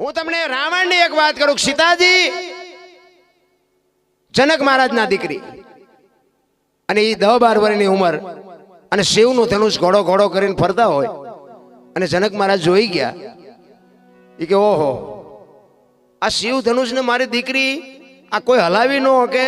હું તમને રાવણની એક વાત કરું, સીતાજી, જનક મહારાજના દીકરી. અને એ દહ બાર વર્ષની ઉંમર. અને શિવનું ધનુષ ઘોડો ઘોડો કરીને ફરતા હોય. અને જનક મહારાજ જોઈ ગયા. એ કે, ઓહો, આ શિવ ધનુષને મારી દીકરી આ કોઈ હલાવી ન કે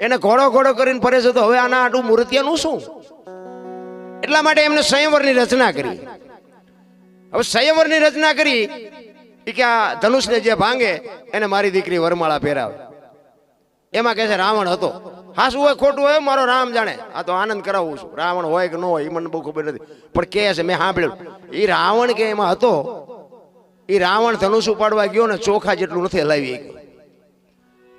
એને ઘોડો ઘોડો કરીને ફરે છે તો હવે આના આટલું મૂર્તિયાનું શું? એટલા માટે એમને સંયવરની રચના કરી. હવે સંયવરની રચના કરી. એ કે આ ધનુષને જે ભાંગે, એને મારી દીકરી વરમાળા પહેરાવે. એમાં કહે છે, રાવણ હતો. હાસું હોય, ખોટું હોય, મારો રામ જાણે. આ તો આનંદ કરાવું છું. રાવણ હોય કે ન હોય એ મને બહુ ખબર નથી. પણ કહે છે, મેં સાંભળ્યું એ રાવણ કે એમાં હતો એ રાવણ ધનુષ ઉપાડવા ગયો ને ચોખા જેટલું નથી હલાવી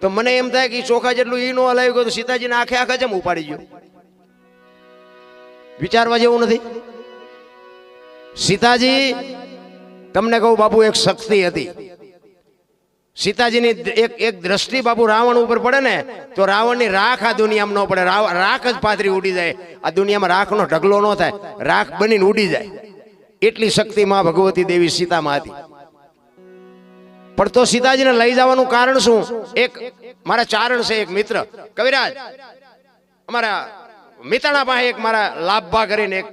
તો મને એમ થાય કે ચોખા જેટલું એ ન હલાવી ગયો તો સીતાજીને આખે આખા જેમ ઉપાડી ગયો? વિચારવા જેવું નથી? સીતાજી તમને કહું, બાપુ, એક શક્તિ હતી. સીતાજીની એક એક દ્રષ્ટિ બાપુ રાવણ ઉપર પડે ને, તો રાવણની રાખ આ દુનિયામાં ન પડે. રાખ જ પાથરી ઉડી જાય. આ દુનિયામાં રાખનો ઢગલો ન થાય. રાખ બનીને ઉડી જાય. એટલી શક્તિ માં ભગવતી દેવી સીતામાં હતી. પણ તો સીતાજીને લઈ જવાનું કારણ શું? એક, મારા ચારણ છે એક મિત્ર. કવિરાજ, અમારા મિત્રના પાસે એક મારા લાભભા કરીને એક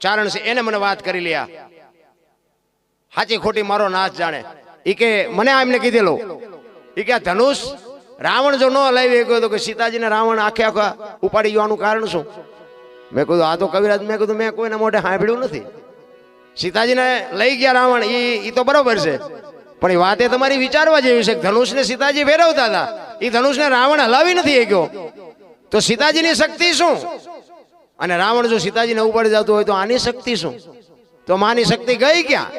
ચારણ છે, એને મને વાત કરી લ્યા. સાચી ખોટી મારો નાશ જાણે. ઈ કે મને આ એમને કીધેલું. એ કે આ ધનુષ રાવણ જો ન હલાવી ગયો તો કે સીતાજીને રાવણ આખે આખા ઉપાડી જવાનું કારણ શું? મેં કીધું, આ તો કવિરાજ, મેં કીધું, મેં કોઈના મોઢે સાંભળ્યું નથી. સીતાજીને લઈ ગયા રાવણ એ એ તો બરોબર છે. પણ એ વાત એ તમારી વિચારવા જેવી છે ધનુષને સીતાજી ફેરવતા હતા. એ ધનુષને રાવણ હલાવી નથી ગયો તો સીતાજીની શક્તિ શું? અને રાવણ જો સીતાજીને ઉપાડી જતું હોય તો આની શક્તિ શું? તો માની શક્તિ ગઈ ક્યાં?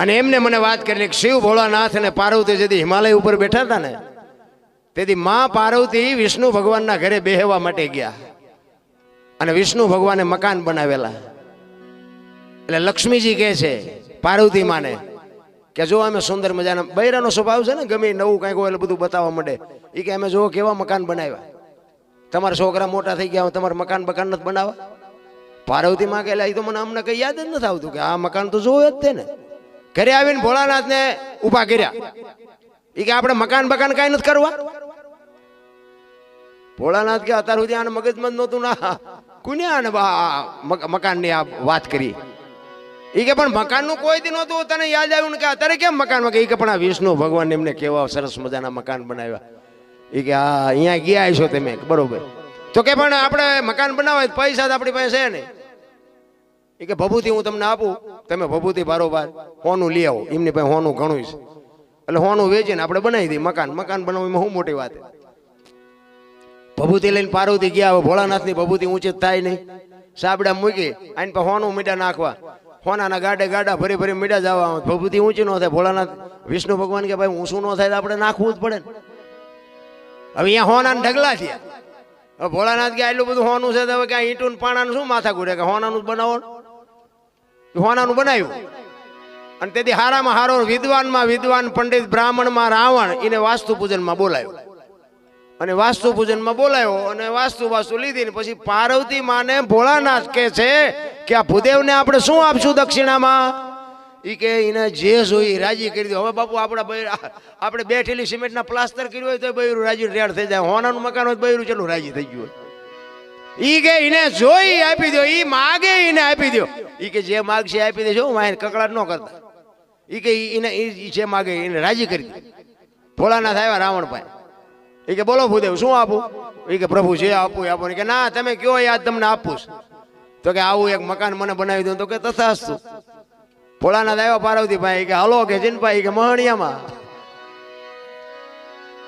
અને એમને મને વાત કરી શિવ ભોળાનાથ અને પાર્વતી જેથી હિમાલય ઉપર બેઠા હતા ને, તેથી મા પાર્વતી વિષ્ણુ ભગવાનના ઘરે બેહવા માટે ગયા. અને વિષ્ણુ ભગવાને મકાન બનાવેલા. એટલે લક્ષ્મીજી કહે છે પાર્વતી માને કે જો અમે સુંદર મજાના, બૈરાનો સ્વભાવ છે ને, ગમે નવું કંઈક હોય એટલે બધું બતાવવા માંડે. એ કે અમે જો કેવા મકાન બનાવ્યા? તમારા છોકરા મોટા થઈ ગયા તમારે મકાન બકાન નથી બનાવવા? પાર્વતી માં કહેલા એ તો મને અમને કઈ યાદ જ નથી આવતું કે આ મકાન તો જોવે જ તે ને. ઘરે આવીને ભોળાનાથને ઊભા કર્યા. એ કે આપણે મકાન બકાન કાંઈ નથી કરવા? ભોળાનાથ કે અત્યાર સુધી આને મગજમાં નહોતું. ના કોને આને મકાનની આ વાત કરી. એ કે પણ મકાનનું કોઈ દી નહોતું. તને યાદ આવ્યું ને કે અત્યારે કેમ મકાનમાં? કે પણ આ વિષ્ણુ ભગવાન એમને કેવા સરસ મજાના મકાન બનાવ્યા. એ કે, હા, અહીંયા ગયા છો તમે. બરોબર. તો કે પણ આપણે મકાન બનાવવા પૈસા તો આપણી પાસે છે નહીં એ કે, ભભૂતિ હું તમને આપું? તમે ભભૂતિ બારોબાર. હોનું લઈ આવો. એમની પાસે હોનું ઘણું છે. એટલે હોનું વેચીને આપણે બનાવી દઈએ મકાન. મકાન બનાવવામાં શું મોટી વાત? ભભૂતિ લઈને પાર્વતી ગયા હવે ભોળાનાથની ભભૂતિ ઊંચી થાય નહીં. સાબડા મૂકી આઈને પાસે હોનું મીડા નાખવા. હોનાના ગાડે ગાડા ભરી ભરી મીડા જવા ભભૂતિ ઊંચી ન થાય. ભોળાનાથ, વિષ્ણુ ભગવાન કે, ભાઈ ઊંચું ન થાય તો આપણે નાખવું જ પડે હવે અહીંયા હોના ઢગલા થયા ભોળાનાથ કે, આટલું બધું હોનું છે હવે ક્યાં ઈંટું પાણાનું શું માથા ઘૂરે? કે હોનાનું જ બનાવો હોનાનું બનાવ્યું. અને તેથી હારામાં હારો વિદ્વાનમાં વિદ્વાન પંડિત બ્રાહ્મણમાં રાવણ એને વાસ્તુ પૂજનમાં બોલાયો અને વાસ્તુ પૂજનમાં બોલાયો અને વાસ્તુ વાસ્તુ લીધી પછી પાર્વતી માને ભોળાનાથ કે છે કે આ ભૂદેવને આપણે શું આપશું દક્ષિણામાં? એ કે એને જે જોઈ રાજી કરી દો હવે બાપુ આપણા આપણે બે ઠેલી સિમેન્ટના પ્લાસ્ટર કર્યું હોય તો બૈરું રાજી રેડ થઈ જાય. હોનાનું મકાન હોય બૈરું ચલું રાજી થઈ ગયું હોય? ઈ કે એને જોઈ આપી દો ઈ માગે એને આપી દો ઈ કે જે માગશે આપી દેજો માય કકડાટ ન કરતા. ઈ કે એને ઈ જે માગે એને રાજી કરી દે ભોળાનાથ આવ્યા રાવણ પાસે. એ કે બોલો ભૂદેવ, શું આપું? એ કે પ્રભુ જે આપું એ આપો. કે ના, તમે કયો યાદ તમને આપું તો કે આવું એક મકાન મને બનાવી દો તો કે તથાસ્તુ. ભોળાનાથ આવ્યા પાર્વતી ભાઈ કે હલો કે જીનભાઈ કે મહણિયામાં.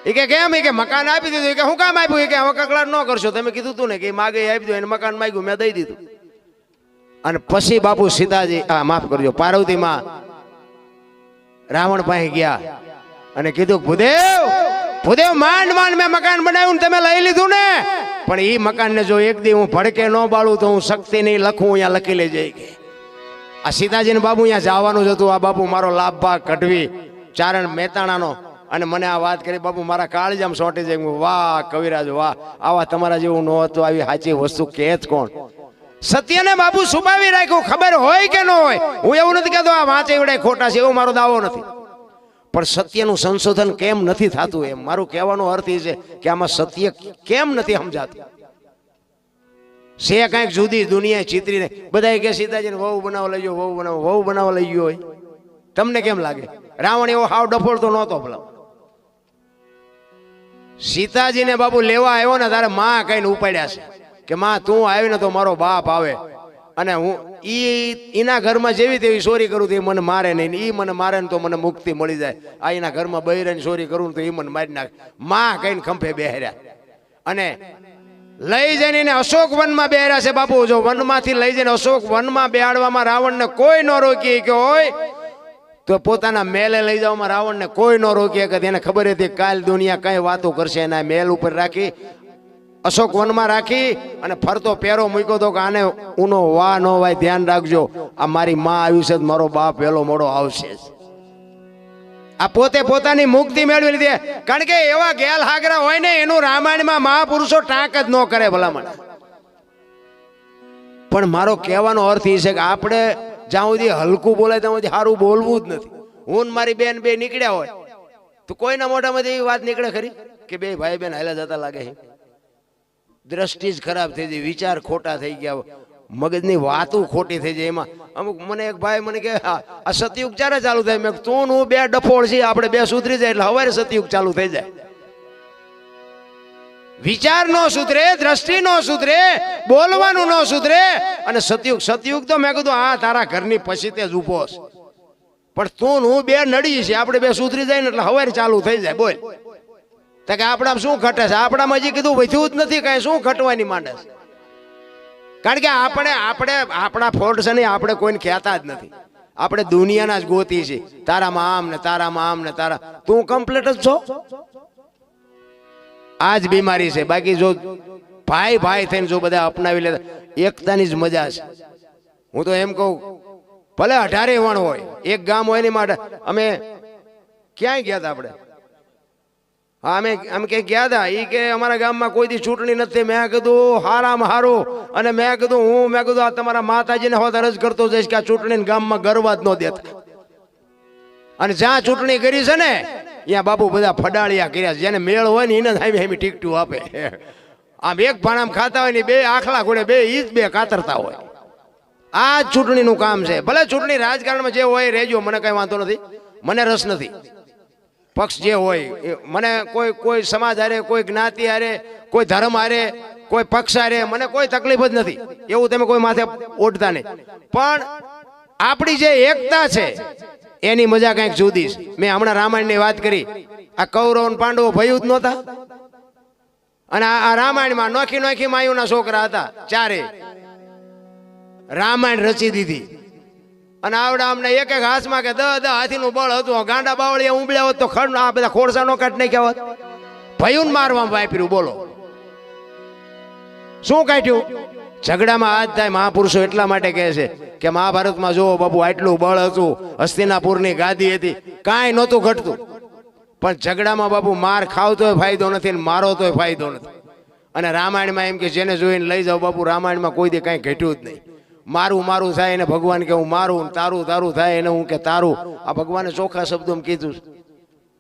એ કે કેમ? એ કે મકાન આપી દીધું. કે હું કામ આપ્યું? કે હવે કકડાટ ન કરશો. તમે કીધું તું ને કે માગે આપી દો. એને મકાન માંગ્યું, મેં દઈ દીધું. અને પછી બાપુ સીતાજી, આ માફ કરજો પાર્વતી માં રાવણ પાસે ગયા અને કીધું, ભૂદેવ ભૂદેવ, માંડ માંડ, મેં મકાન બનાવ્યું તમે લઈ લીધું ને. પણ એ મકાનને જો એક દી હું ભડકે ન બાળું તો હું શક્તિ નહીં લખું અહીંયા લખી લેજે કે આ સીતાજીને બાબુ અહીંયા જવાનું જ હતું. આ બાપુ મારો લાભભાગ કઢવી, ચારણ મહેતાણાનો અને મને આ વાત કરી બાપુ મારા કાળજામ સોંટી જાય. વાહ, કવિરાજ, વાહ, આવા તમારા જેવું ન હતું, આવી સાચી વસ્તુ કે કોણ? સત્યને બાપુ છુપાવી રાખ્યું, ખબર હોય કે ન હોય? હું એવું નથી કહેતો, આ વાંચે એવડે ખોટા છે, એવો મારો દાવો નથી. પણ સત્યનું સંશોધન કેમ નથી થતું એમ? મારું કહેવાનો અર્થ એ છે કે આમાં સત્ય કેમ નથી સમજાતું? છે કાંઈક જુદી દુનિયા ચિતરીને બધા કે સીતાજીને વહુ બનાવવા લઈ ગયો વહુ બનાવો, વહુ બનાવવા લઈ ગયો હોય. તમને કેમ લાગે? રાવણ એવો હાવ ડફોળ તો નહોતો ભલા. સીતાજીને બાબુ લેવા આવ્યો ને તારે માં કઈને ઉપાડ્યા છે કે માં, તું આવી ને તો મારો બાપ આવે. અને હું ઈ એના ઘરમાં જેવી તેવી ચોરી કરું તો એ મને મારે નહીં ઈ મને મારે ને તો મને મુક્તિ મળી જાય. આ એના ઘરમાં બહેરાની ચોરી કરું તો એ મને મારી નાખે. માં કઈને ખંભે બેહર્યા. અને લઈ જઈને એને અશોક વનમાં બેહર્યા છે બાપુ. જો વનમાંથી લઈ જઈને અશોક વનમાં બેહાડવામાં રાવણને કોઈ ન રોકી કે હોય તો પોતાના મેલે લઈ જાવમાં રાવણને કોઈ ન રોકી કે એને ખબર હતી કાલ દુનિયા કઈ વાતો કરશે એના મેલ ઉપર રાખી, અશોક વનમાં રાખી અને ફરતો પેરો મૂક્યો તો કે આને ઉનો વા નો વાય, ધ્યાન રાખજો. આ મારી માં આવ્યું છે મારો બાપ વહેલો મોડો આવશે. જ. આ પોતે પોતાની મુક્તિ મેળવી લીધી કારણ કે એવા ગેલ હાગરા હોય ને, એનું રામાયણમાં મહાપુરુષો ટાંક જ ન કરે ભલામણ. પણ મારો કહેવાનો અર્થ એ છે કે આપણે જ્યાં સુધી હલકું બોલાય ત્યાં સુધી સારું બોલવું જ નથી. હું મારી બેન બે નીકળ્યા હોય, તો કોઈના મોઢામાંથી એવી વાત નીકળે ખરી? કે બે ભાઈ બેન હાલ્યા જતા લાગે છે. દ્રષ્ટિ જ ખરાબ થઈ ગઈ વિચાર ખોટા થઈ ગયા મગજની વાતો ખોટી થઈ જાય એમાં. અમુક મને એક ભાઈ મને કે આ સતયુગ ક્યારે ચાલુ થાય? મેં તું હું બે ડફોળ છીએ, આપણે બે સુધરી જાય, એટલે હવારે સતયુગ ચાલુ થઈ જાય. વિચાર નો સુધરે દ્રષ્ટિ નો સુધરે, બોલવાનું નો સુધરે. અને સતયુગ સતયુગ તો મેં કીધું, આ તારા ઘરની પછી તે જ ઊભો છે. પણ તું હું બે નડી છે, આપણે બે સુધરી જાય ને એટલે હવે ચાલુ થઈ જાય, બોલ. તો કે આપણા શું ઘટે છે? આપણામાં હજી કીધું, વધ્યું જ નથી કાંઈ, શું ઘટવાની માંડે છે? કારણ કે આપણે આપણે, આપણા ફોલ્ટ છે ને આપણે કોઈને કહેતા જ નથી. આપણે દુનિયાના જ ગોતી છે તારામાં આમ ને તારામાં આમ ને તારા. તું કમ્પ્લીટ જ છો? આ જ બીમારી છે. બાકી જો ભાઈ ભાઈ થઈને જો બધા અપનાવી લેતા, એકતાની જ મજા છે. હું તો એમ કહું, ભલે અઢારે વણ હોય, એક ગામ હોય ને માટે અમે ક્યાંય ગયા હતા આપણે? હા, અમે અમે કે ગયા હતા એ કે અમારા ગામમાં કોઈ દી ચૂંટણી નથી મેં કીધું, હારામાં હારું. અને મેં કીધું, હું, મેં કીધું, આ તમારા માતાજીને હોત અરજ કરતો જઈશ કે આ ચૂંટણી ગામમાં ગરવા જ ન દેતા. અને જ્યાં ચૂંટણી કરી છે ને, ત્યાં બાપુ બધા ફડાળિયા કર્યા છે. જેને મેળ હોય ને એને સામે સામે ટીકટું આપે. આમ એક ભાણામ ખાતા હોય ને બે આખલા ઘોડે બે, ઈ જ બે કાતરતા હોય. આ ચૂંટણીનું કામ છે. ભલે ચૂંટણી રાજકારણમાં જે હોય રહેજો, મને કઈ વાંધો નથી. મને રસ નથી. પક્ષ જે હોય મને કોઈ કોઈ સમાજ હારે, કોઈ જ્ઞાતિ હારે, કોઈ ધર્મ હારે, કોઈ પક્ષ હારે, મને કોઈ તકલીફ જ નથી. એવું તમે કોઈ માથે ઓઢતા નહીં. પણ આપણી જે એકતા છે એની મજા કંઈક જુદી મેં હમણાં રામાયણની વાત કરી. આ કૌરવ પાંડવો ભયું જ નહોતા. અને આ રામાયણમાં નોખી નોખી માયુના છોકરા હતા, ચારે. રામાયણ રચી દીધી. અને આવડા અમને એક એક હાથમાં કે દહ દહ હાથીનું બળ હતું. ગાંડા બાવળિયા ઉંબળ્યા હોત તો ખડ આ બધા ખોરસા નો કાઢ નાખ્યા હોત. ભયું મારવા વાપર્યું, બોલો. શું કાઢ્યું? ઝઘડામાં આજ થાય, મહાપુરુષો એટલા માટે કહે છે કે મહાભારતમાં જુઓ બાપુ, આટલું બળ હતું, હસ્તિનાપુરની ગાદી હતી, કાંઈ નહોતું ઘટતું. પણ ઝઘડામાં બાપુ માર ખાવતોય ફાયદો નથી ને મારો તોય ફાયદો નથી. અને રામાયણમાં એમ કે જેને જોઈને લઈ જાઓ બાપુ, રામાયણમાં કોઈ દે કાંઈ ઘટ્યું જ નહીં. મારું મારું થાય એને ભગવાન કે હું મારું તારું તારું થાય એને હું કે તારું. આ ભગવાને ચોખ્ખા શબ્દોમાં કીધું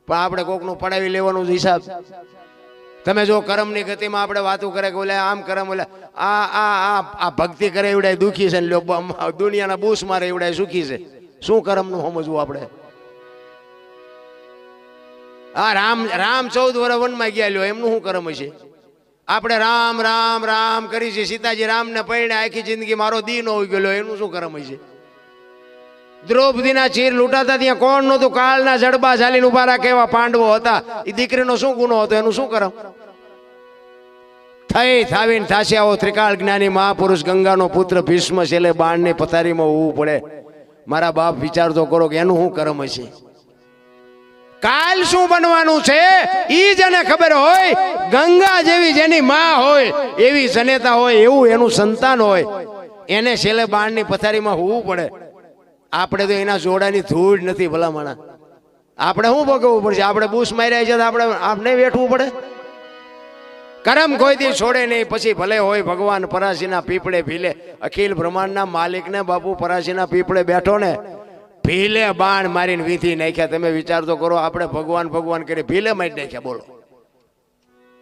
પણ આપણે કોકનું પડાવી લેવાનું જ હિસાબ. તમે જો કર્મની ગતિમાં આપણે વાતો કરે કે ઓલે આમ કરમ, ઓલે આ આ આ આ ભક્તિ કરે એવડાય દુખી છે ને લોકો દુનિયાના બૂસ મારે એવડાય સુખી છે. શું કર્મનું સમજવું આપણે? આ રામ રામ ચૌદ વર્ષ વનમાં ગયા લ્યો, એમનું શું કર્મ છે આપણે રામ રામ રામ કરી છે. સીતાજી રામને પૈણે આખી જિંદગી મારો દી ન હોઈ ગયેલો એનું શું કર્મ છે દ્રૌપદીના ચીર લૂંટાતા ત્યાં કોણ નહોતું? કાળના જડબા ઝાલીને ઊભા રાખે એવા પાંડવો હતા. એ દીકરીનો શું ગુનો હતો? એનું શું કરમ થઈ થાવીને થાશે આવો ત્રિકાળ જ્ઞાની મહાપુરુષ. ગંગાનો પુત્ર ભીષ્મ છેલ્લે બાણની પથારીમાં હોવું પડે. મારા બાપ વિચાર તો કરો કે એનું શું કર્મ હશે? કાલ શું બનવાનું છે? ઈ જેને ખબર હોય. ગંગા જેવી જેની માં હોય, એવી જનેતા હોય, એવું એનું સંતાન હોય. એને છેલ્લે બાણની પથારીમાં હોવું પડે. આપણે તો એના જોડાની ધૂળ નથી ભલામણા. આપણે શું ભોગવવું પડશે? આપણે બૂસ માર્યા છે આપણે આપણે વેઠવું પડે? કરમ કોઈથી છોડે નહીં, પછી ભલે હોય ભગવાન પરાશીના પીપળે ભીલે. અખિલ બ્રહ્માંડના માલિકને બાપુ પરાશીના પીપળે બેઠો ને, ભીલે બાણ મારીને વીંધી નાખ્યા. તમે વિચાર તો કરો, આપણે ભગવાન ભગવાન કરી ભીલે મારી નાખ્યા, બોલો.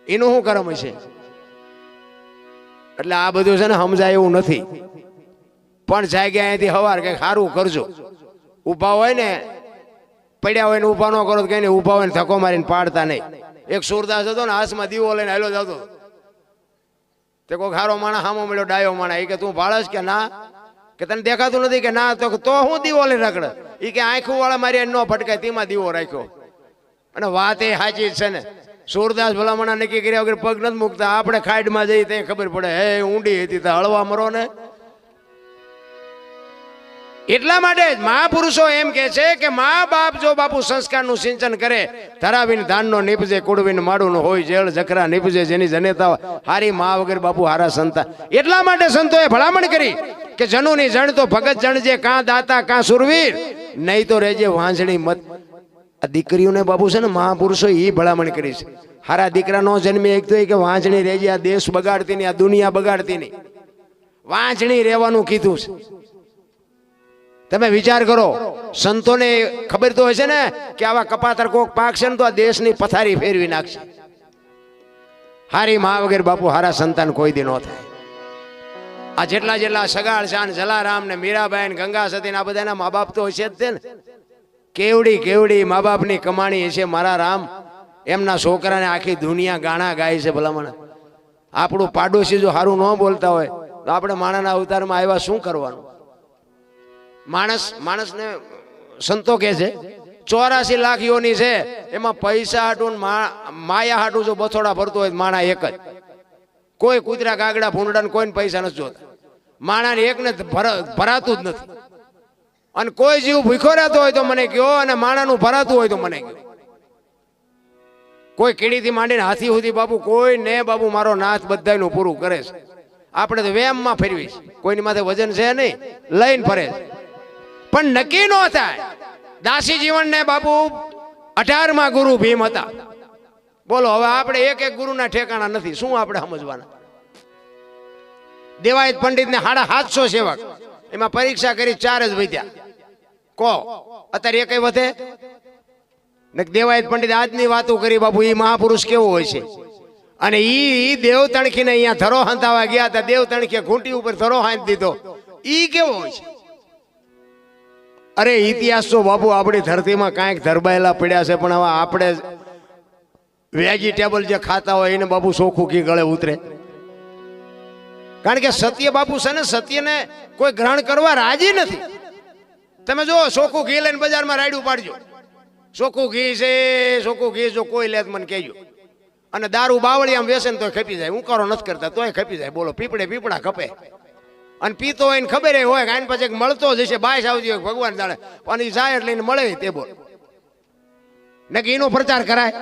એનું શું કરમ હશે? એટલે આ બધું છે ને સમજાય એવું નથી. પણ જાગ્યા અહીંથી હવાર કંઈક સારું કરજો. ઊભા હોય ને, પડ્યા હોય ને ઊભા ન કરો કઈ નહીં, ઊભા હોય ને ધક્કો મારીને પાડતા નહીં. એક સુરદાસ હતો ને, હાથમાં દીવો લઈને હાલો જતો તે કોઈ ખારો માણસ હામો મળ્યો, ડાયો માણા એ કે, તું ભાળસ કે ના? કે તને દેખાતું નથી કે ના? તો તો હું દીવો લઈને રખડે. એ કે આંખું વાળા મારી ન ફટકાય તેમાં દીવો રાખ્યો. અને વાત એ સાચી છે ને. સુરદાસ ભલામણા નક્કી કર્યા વગર પગ નથી મૂકતા. આપણે ખાડમાં જઈએ તે ખબર પડે, હે, ઊંડી હતી, તો હળવા મરો ને. એટલા માટે જ મહાપુરુષો એમ કે છે કે મા બાપ જો બાપુ સંસ્કારનું સિંચન કરે ધરાવીને ધાનનો નીપજે કુડવીને માડું હોય, જેળ, જખરા નીપજે, જેની જનેતા હારી મા વગર બાપુ હારા સંતા એટલા માટે સંતોએ ભલામણ કરી કે જનુની જણ તો ભગત જણજે કાં દાતા, કાં સુરવીર, નહીં તો રહેજે વાંસળી મત. આ દીકરીઓને બાપુ છે ને મહાપુરુષો એ ભલામણ કરી છે. હારા દીકરા નો જન્મે એક તો એ કે વાંચણી રહેજે, આ દેશ બગાડતી નહીં, આ દુનિયા બગાડતી નહીં. વાંચણી રહેવાનું કીધું છે. તમે વિચાર કરો, સંતોને ખબર તો હશે ને કે આવા કપાતર કોક પાક છે ને તો આ દેશની પથારી ફેરવી નાખશે. હારી મા વગેર બાપુ, હારા સંતાન કોઈ દી ન થાય. આ જેટલા જેટલા સગાળ, શાન, જલારામ ને મીરાબાઈ ને ગંગા સતી આ બધાના મા બાપ તો હશે જ ને. કેવડી કેવડી મા બાપની કમાણી હશે મારા રામ. એમના છોકરાને આખી દુનિયા ગાણા ગાય છે ભલામણ. આપણું પાડોશી જો સારું ન બોલતા હોય, તો આપણે માણાના અવતારમાં આવ્યા શું કરવાનું? માણસ માણસને સંતો કે છે, ચોરાસી લાખ યોની છે, એમાં પૈસા હાટું માયા હાટું જો બથોડા ભરતો હોય માણા એક જ. કોઈ કૂતરા કાગડા ભૂંડા કોઈને પૈસા નથી જોતા. માણાને એકને ભર- ભરાતું જ નથી. અને કોઈ જીવ ભૂખો રહેતો હોય તો મને કયો અને માણાનું ભરાતું હોય તો મને કયો. કોઈ કીડીથી માંડીને હાથી સુધી બાબુ કોઈ ને બાબુ મારો નાથ બધાયનું પૂરું કરે છે. આપણે તો વેમમાં ફેરવી કોઈની માથે વજન છે નહીં, લઈને ફરે છે. પણ નક્કી ન થાય. દાસી જીવનને બાપુ અઢારમાં ગુરુ ભીમ હતા. બોલો, હવે આપણે એક એક ગુરુના ઠેકાણા નથી. શું આપણે સમજવાના? દેવાયત પંડિતને સાડા સાતસો સેવક. એમાં પરીક્ષા કરી ચાર જ વધ્યા. કો? અત્યારે એકય વધે? ને દેવાયત પંડિત આજની વાતો કરી બાપુ એ મહાપુરુષ કેવો હોય છે? અને ઈ દેવ તણખીને અહીંયા ધરો હંતાવા ગયા હતા. દેવ તણખીએ ઘૂંટી ઉપર ધરો હાંત દીધો. ઈ કેવો હોય છે? અરે, ઇતિહાસ તો બાપુ આપણી ધરતીમાં કાંઈક ધરબાયેલા પડ્યા છે, પણ હવે આપણે વેજીટેબલ જે ખાતા હોય એને બાપુ ચોખ્ખું ઘી ગળે ઉતરે. કારણ કે સત્ય બાપુ છે ને, સત્યને કોઈ ગ્રહણ કરવા રાજી નથી. તમે જો ચોખ્ખું ઘી લઈને બજારમાં રાયડું પાડજો. ચોખ્ખું ઘી છે ચોખ્ખું ઘી જો કોઈ લે મને કહેજો. અને દારૂ બાવળી આમ વેસે ને તો ખપી જાય. હું કરો નથી કરતા, તોય ખપી જાય. બોલો, પીપળે પીપળા ખપે. અને પીતો હોય ને ખબર હોય આને પછી મળતો જશે બાયસ આવતી હોય ભગવાન જાણે. પણ એ જાય એટલે મળે તે બોલ. ને કે એનો પ્રચાર કરાય.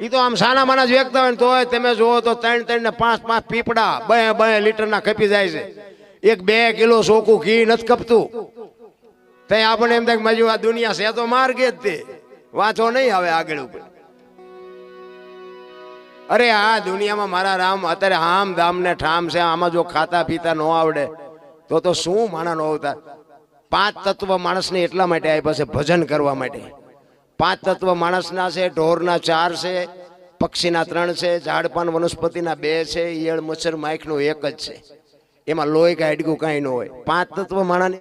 એ તો આમ સાના માના જ વ્યક્ત હોય ને તોય તમે જુઓ તો ત્રણ ત્રણ ને પાંચ પાંચ પીપડા બે બે લીટરના ખપી જાય છે. એક બે કિલો સોકું ઘી નથી કપતું. તે આપણને એમ થાય મજુ આ દુનિયા છે તો માર્ગે જ તે. વાંચો નહીં આવે આગળ ઉપર. અરે આ દુનિયામાં મારા રામ, અત્યારે આમ દામ ને ઠામ છે, આમાં જો ખાતા પીતા ન આવડે, તો તો શું માણા નો અવતાર પાંચ તત્વ માણસને એટલા માટે આપ્યા છે ભજન કરવા માટે. પાંચ તત્વ માણસના છે, ઢોરના ચાર છે, પક્ષીના ત્રણ છે, ઝાડપાન વનસ્પતિના બે છે, ઈયળ, મચ્છર માઇકનું એક જ છે. એમાં લોહી કે હાડકું કાંઈ ન હોય. પાંચ તત્વ માણાને